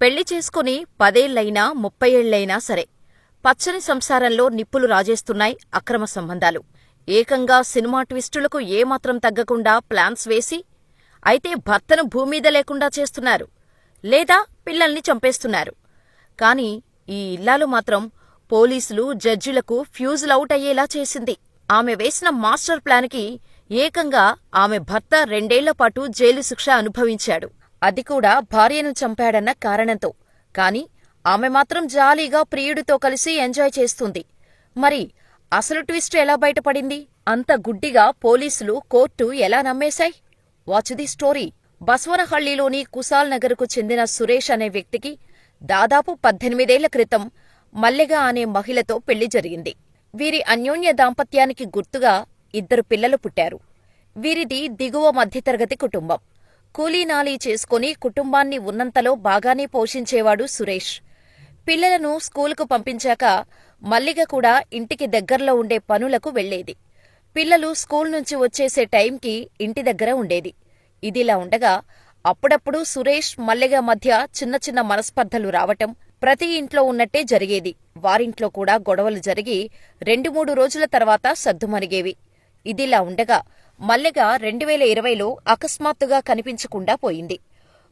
పెళ్ళి చేసుకుని పదేళ్ళైనా ముప్పై ఏళ్ళైనా సరే పచ్చని సంసారంలో నిప్పులు రాజేస్తున్నాయి అక్రమ సంబంధాలు. ఏకంగా సినిమా ట్విస్టులకు ఏమాత్రం తగ్గకుండా ప్లాన్స్ వేసి అయితే భర్తను భూమీద లేకుండా చేస్తున్నారు. లేదా పిల్లల్ని చంపేస్తున్నారు. కాని ఈ ఇల్లాలు మాత్రం పోలీసులు జడ్జిలకు ఫ్యూజులౌట్ అయ్యేలా చేసింది. ఆమె వేసిన మాస్టర్ ప్లాన్కి ఏకంగా ఆమె భర్త రెండేళ్ళపాటు జైలు శిక్ష అనుభవించాడు. అది కూడా భార్యను చంపాడన్న కారణంతో. కాని ఆమె మాత్రం జాలీగా ప్రియుడితో కలిసి ఎంజాయ్ చేస్తుంది. మరి అసలు ట్విస్ట్ ఎలా బయటపడింది? అంత గుడ్డిగా పోలీసులు కోర్టు ఎలా నమ్మేశాయి? Watch the story. బస్వనహళ్ళిలోని కుసాల్ నగర్కు చెందిన సురేష్ అనే వ్యక్తికి దాదాపు పద్దెనిమిదేళ్ళ క్రితం మల్లెగా అనే మహిళతో పెళ్ళి జరిగింది. వీరి అన్యోన్య దాంపత్యానికి గుర్తుగా ఇద్దరు పిల్లలు పుట్టారు. వీరిది దిగువ మధ్యతరగతి కుటుంబం. కూలీనాలీ చేసుకుని కుటుంబాన్ని ఉన్నంతలో బాగానే పోషించేవాడు సురేష్. పిల్లలను స్కూలుకు పంపించాక మల్లిగ కూడా ఇంటికి దగ్గర్లో ఉండే పనులకు వెళ్ళేది పిల్లలు స్కూల్ నుంచి వచ్చేసే టైంకి ఇంటి దగ్గర ఉండేది. ఇదిలా ఉండగా అప్పుడప్పుడు సురేష్ మల్లిగ మధ్య చిన్న చిన్న మనస్పర్ధలు రావటం ప్రతి ఇంట్లో ఉన్నట్టే జరిగేది. వారింట్లో కూడా గొడవలు జరిగి రెండు మూడు రోజుల తర్వాత సద్దుమరిగేవి. ఇదిలా ఉండగా మల్లెగ రెండువేల ఇరవైలో అకస్మాత్తుగా కనిపించకుండా పోయింది.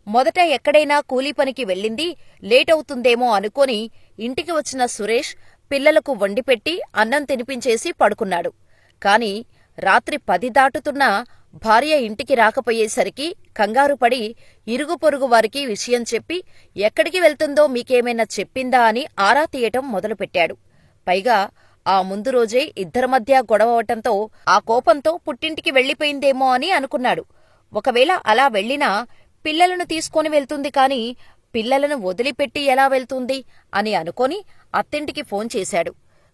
మొదట ఎక్కడైనా కూలీ పనికి వెళ్ళింది లేటవుతుందేమో అనుకొని ఇంటికి వచ్చిన సురేష్ పిల్లలకు వండిపెట్టి అన్నం తినిపించేసి పడుకున్నాడు. కాని రాత్రి పది దాటుతున్నా భార్య ఇంటికి రాకపోయేసరికి కంగారుపడి ఇరుగు పొరుగు వారికి విషయం చెప్పి ఎక్కడికి వెళ్తుందో మీకేమైనా చెప్పిందా? అని ఆరా తీయటం మొదలుపెట్టాడు. పైగా ఆ ముందు రోజే ఇద్దరి మధ్య గొడవవటంతో ఆ కోపంతో పుట్టింటికి వెళ్ళిపోయిందేమో అని అనుకున్నాడు. ఒకవేళ అలా వెళ్ళినా పిల్లలను తీసుకొని వెళ్తుంది కాని పిల్లలను వదిలిపెట్టి ఎలా వెళ్తుంది అని అనుకొని అత్తింటికి ఫోన్ చేశాడు.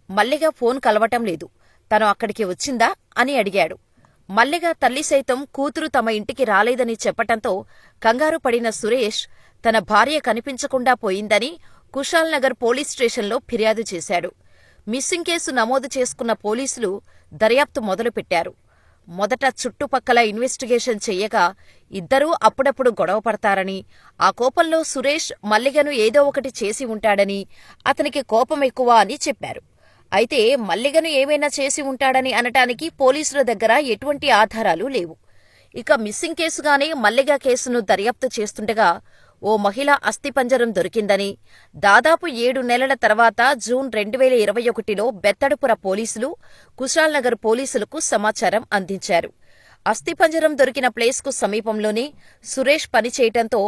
మల్లిగా ఫోన్ కలవటం లేదు. తను అక్కడికి వచ్చిందా అని అడిగాడు. మల్లిగా తల్లి సైతం కూతురు తమ ఇంటికి రాలేదని చెప్పటంతో కంగారు పడిన సురేష్ తన భార్య కనిపించకుండా పోయిందని కుషాల్ నగర్ పోలీస్ స్టేషన్లో ఫిర్యాదు చేశాడు. మిస్సింగ్ కేసు నమోదు చేసుకున్న పోలీసులు దర్యాప్తు మొదలుపెట్టారు. మొదట చుట్టుపక్కల ఇన్వెస్టిగేషన్ చెయ్యగా ఇద్దరూ అప్పుడప్పుడు గొడవపడతారని ఆ కోపంలో సురేష్ మల్లిగను ఏదో ఒకటి చేసి ఉంటాడని అతనికి కోపం ఎక్కువ అని చెప్పారు. అయితే మల్లిగను ఏమైనా చేసి ఉంటాడని అనటానికి పోలీసుల దగ్గర ఎటువంటి ఆధారాలు లేవు. ఇక మిస్సింగ్ కేసుగానే మల్లిగ కేసును దర్యాప్తు చేస్తుండగా ఓ మహిళ అస్థిపంజరం దొరికిందని. దాదాపు ఏడు నెలల తర్వాత జూన్ రెండు వేల ఇరవై ఒకటిలో బెత్తడుపుర పోలీసులు కుశాల్నగర్ పోలీసులకు సమాచారం అందించారు. అస్థిపంజరం దొరికిన ప్లేస్కు సమీపంలోనే సురేష్ పనిచేయటంతో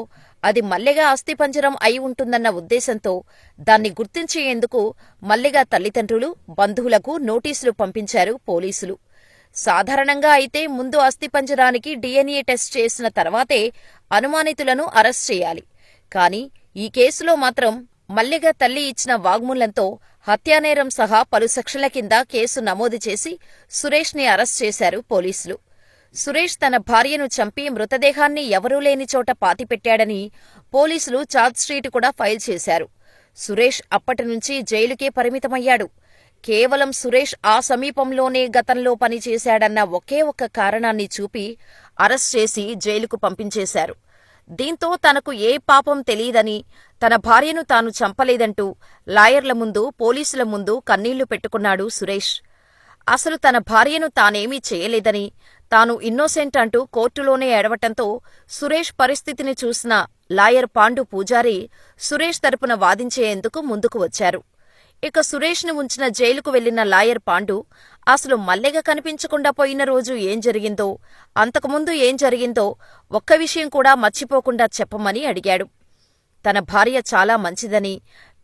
అది మల్లెగా అస్థిపంజరం అయి ఉంటుందన్న ఉద్దేశంతో దాన్ని గుర్తించేందుకు మల్లెగా తల్లిదండ్రులు బంధువులకు నోటీసులు పంపించారు పోలీసులు. సాధారణంగా అయితే ముందు అస్థిపంజరానికి డిఎన్ఏ టెస్ట్ చేసిన తర్వాతే అనుమానితులను అరెస్ట్ చేయాలి. కాని ఈ కేసులో మాత్రం మల్లిగ తల్లి ఇచ్చిన వాగ్మూలంతో హత్యానేరం సహా పలు సెక్షన్ల కింద కేసు నమోదు చేసి సురేష్ని అరెస్ట్ చేశారు పోలీసులు. సురేష్ తన భార్యను చంపి మృతదేహాన్ని ఎవరూ లేని చోట పాతిపెట్టాడని పోలీసులు ఛార్జ్షీట్ కూడా ఫైల్ చేశారు. సురేష్ అప్పటినుంచి జైలుకే పరిమితమయ్యాడు. కేవలం సురేష్ ఆ సమీపంలోనే గతంలో పనిచేశాడన్న ఒకే ఒక్క కారణాన్ని చూపి అరెస్ట్ చేసి జైలుకు పంపించేశారు. దీంతో తనకు ఏ పాపం తెలియదని తన భార్యను తాను చంపలేదంటూ లాయర్ల ముందు పోలీసుల ముందు కన్నీళ్ళు పెట్టుకున్నాడు సురేష్. అసలు తన భార్యను తానేమీ చేయలేదని తాను ఇన్నోసెంట్ అంటూ కోర్టులోనే ఏడవటంతో సురేష్ పరిస్థితిని చూసిన లాయర్ పాండు పూజారి సురేష్ తరపున వాదించేందుకు ముందుకు వచ్చారు. ఇక సురేష్ను ఉంచిన జైలుకు వెళ్ళిన లాయర్ పాండు అసలు మల్లెగ కనిపించకుండా పోయిన రోజు ఏం జరిగిందో అంతకుముందు ఏం జరిగిందో ఒక్క విషయం కూడా మర్చిపోకుండా చెప్పమని అడిగాడు. తన భార్య చాలా మంచిదని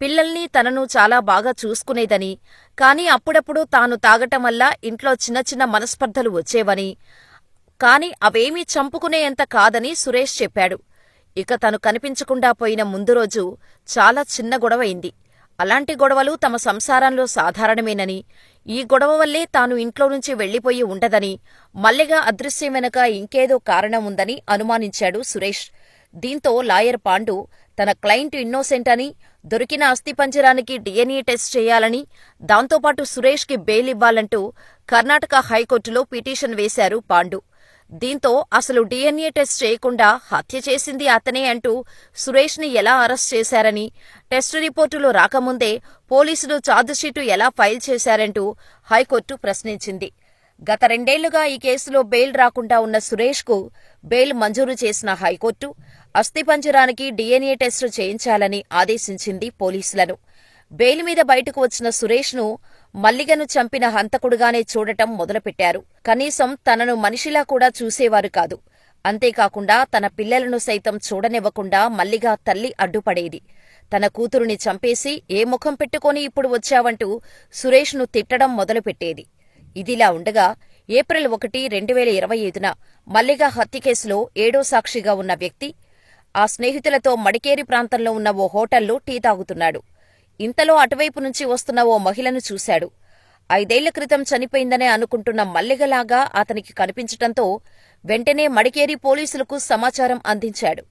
పిల్లల్ని తనను చాలా బాగా చూసుకునేదని కాని అప్పుడప్పుడు తాను తాగటం వల్ల ఇంట్లో చిన్న చిన్న మనస్పర్ధలు వచ్చేవని కాని అవేమీ చంపుకునేంత కాదని సురేష్ చెప్పాడు. ఇక తను కనిపించకుండా పోయిన ముందు రోజు చాలా చిన్న గొడవైంది. అలాంటి గొడవలు తమ సంసారంలో సాధారణమేనని. ఈ గొడవ వల్లే తాను ఇంట్లో నుంచి వెళ్ళిపోయి ఉండదని మల్లెగా అదృశ్యం వెనక ఇంకేదో కారణం ఉందని అనుమానించాడు సురేష్. దీంతో లాయర్ పాండు తన క్లయింట్ ఇన్నోసెంట్ అని దొరికిన అస్థిపంజరానికి డిఎన్ఏ టెస్ట్ చేయాలని దాంతోపాటు సురేష్కి బెయిల్ ఇవ్వాలంటూ కర్ణాటక హైకోర్టులో పిటిషన్ వేశారు పాండు. దీంతో అసలు డీఎన్ఏ టెస్ట్ చేయకుండా హత్య చేసింది అతనే అంటూ సురేష్ని ఎలా అరెస్ట్ చేశారని టెస్ట్ రిపోర్టులు రాకముందే పోలీసులు ఛార్జిషీటు ఎలా ఫైల్ చేశారంటూ హైకోర్టు ప్రశ్నించింది. గత రెండేళ్ళుగా ఈ కేసులో బెయిల్ రాకుండా ఉన్న సురేష్కు బెయిల్ మంజూరు చేసిన హైకోర్టు అస్థిపంజరానికి డీఎన్ఏ టెస్టు చేయించాలని ఆదేశించింది పోలీసులను. బెయిల్ మీద బయటకు వచ్చిన సురేష్ను మల్లిగను చంపిన హంతకుడుగానే చూడటం మొదలుపెట్టారు. కనీసం తనను మనిషిలా కూడా చూసేవారు కాదు. అంతేకాకుండా తన పిల్లలను సైతం చూడనివ్వకుండా మల్లిగా తల్లి అడ్డుపడేది. తన కూతురుని చంపేసి ఏ ముఖం పెట్టుకొని ఇప్పుడు వచ్చావంటూ సురేష్ను తిట్టడం మొదలుపెట్టేది. ఇదిలా ఉండగా ఏప్రిల్ ఒకటి రెండు వేల ఇరవై ఐదున మల్లిగా హత్య కేసులో ఏడో సాక్షిగా ఉన్న వ్యక్తి ఆ స్నేహితులతో మడికేరి ప్రాంతంలో ఉన్న ఓ హోటల్లో టీ తాగుతున్నాడు. ఇంతలో అటువైపు నుంచి వస్తున్న ఓ మహిళను చూశాడు. ఐదేళ్ళ క్రితం చనిపోయిందనే అనుకుంటున్న మల్లిగలాగా అతనికి కనిపించటంతో వెంటనే మడికేరి పోలీసులకు సమాచారం అందించాడు.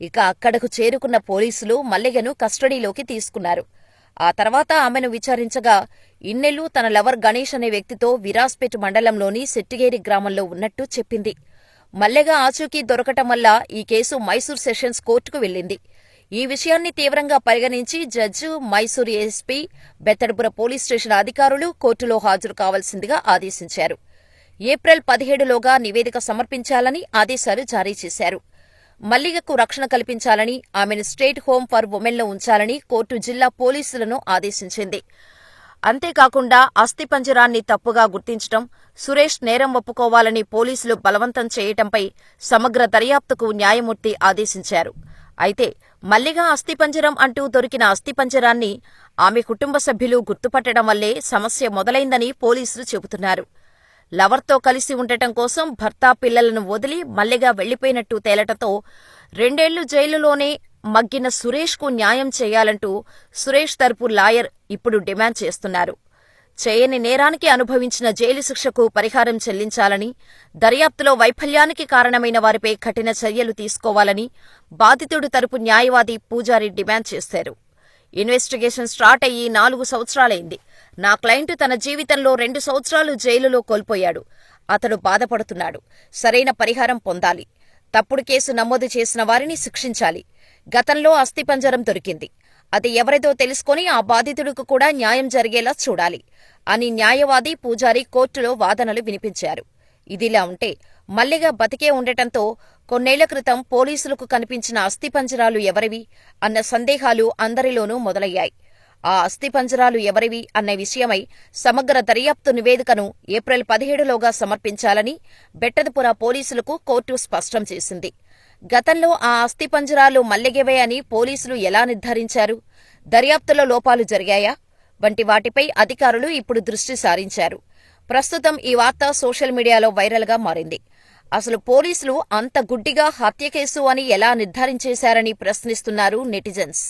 ఇక అక్కడకు చేరుకున్న పోలీసులు మల్లిగను కస్టడీలోకి తీసుకున్నారు. ఆ తర్వాత ఆమెను విచారించగా ఇన్నెల్లు తన లవర్ గణేష్ అనే వ్యక్తితో విరాస్పేట్ మండలంలోని సెట్టిగేరి గ్రామంలో ఉన్నట్టు చెప్పింది. మల్లెగా ఆచూకీ దొరకటం వల్ల ఈ కేసు మైసూర్ సెషన్స్ కోర్టుకు వెళ్ళింది ఈ విషయాన్ని తీవ్రంగా పరిగణించి judge Mysore SP Bettadapura police station అధికారులు కోర్టులో హాజరు కావాల్సిందిగా ఆదేశించారు. ఏప్రిల్ పదిహేడులోగా నివేదిక సమర్పించాలని ఆదేశాలు జారీ చేశారు. మల్లిగకు రక్షణ కల్పించాలని ఆమెను స్టేట్ హోం ఫర్ ఉమెన్లో ఉంచాలని కోర్టు జిల్లా పోలీసులను ఆదేశించింది. అంతేకాకుండా అస్థిపంజరాన్ని తప్పుగా గుర్తించటం సురేష్ నేరం ఒప్పుకోవాలని పోలీసులు బలవంతం చేయటంపై సమగ్ర దర్యాప్తుకు న్యాయమూర్తి ఆదేశించారు. అయితే మల్లిగా అస్థిపంజరం అంటూ దొరికిన అస్థిపంజరాన్ని ఆమె కుటుంబ సభ్యులు గుర్తుపట్టడం వల్లే సమస్య మొదలైందని పోలీసులు చెబుతున్నారు. లవర్తో కలిసి ఉండటం కోసం భర్త పిల్లలను వదిలి మల్లిగా వెళ్ళిపోయినట్టు తేలటంతో రెండేళ్ళు జైలులోనే మగ్గిన సురేష్కు న్యాయం చేయాలంటూ సురేష్ తరపు లాయర్ ఇప్పుడు డిమాండ్ చేస్తున్నారు. చేయని నేరానికి అనుభవించిన జైలు శిక్షకు పరిహారం చెల్లించాలని దర్యాప్తులో వైఫల్యానికి కారణమైన వారిపై కఠిన చర్యలు తీసుకోవాలని బాధితుడు తరపు న్యాయవాది పూజారి డిమాండ్ చేశారు. ఇన్వెస్టిగేషన్ స్టార్ట్ అయ్యి నాలుగు సంవత్సరాలైంది. నా క్లయింట్ తన జీవితంలో రెండు సంవత్సరాలు జైలులో కోల్పోయాడు. అతడు బాధపడుతున్నాడు. సరైన పరిహారం పొందాలి. తప్పుడు కేసు నమోదు చేసిన వారిని శిక్షించాలి. గతంలో అస్థిపంజరం దొరికింది. అది ఎవరిదో తెలుసుకొని ఆ బాధితుడికి కూడా న్యాయం జరిగేలా చూడాలి అని న్యాయవాది పూజారి కోర్టులో వాదనలు వినిపించారు. ఇదిలా ఉంటే మల్లిగా బతికే ఉండటంతో కొన్నేళ్ళ క్రితం పోలీసులకు కనిపించిన అస్థిపంజరాలు ఎవరివి అన్న సందేహాలు అందరిలోనూ మొదలయ్యాయి. ఆ అస్థిపంజరాలు ఎవరివి అన్న విషయమై సమగ్ర దర్యాప్తు నివేదికను ఏప్రిల్ పదిహేడులోగా సమర్పించాలని బెట్టదపుర పోలీసులకు కోర్టు స్పష్టం చేసింది. గతంలో ఆ అస్థిపంజరాలు మల్లెగెవే అని పోలీసులు ఎలా నిర్ధారించారు? దర్యాప్తులో లోపాలు జరిగాయా? వంటి వాటిపై అధికారులు ఇప్పుడు దృష్టి సారించారు. ప్రస్తుతం ఈ వార్త సోషల్ మీడియాలో వైరల్గా మారింది. అసలు పోలీసులు అంత గుడ్డిగా హత్య కేసు అని ఎలా నిర్ధారించేశారని ప్రశ్నిస్తున్నారు నెటిజన్స్.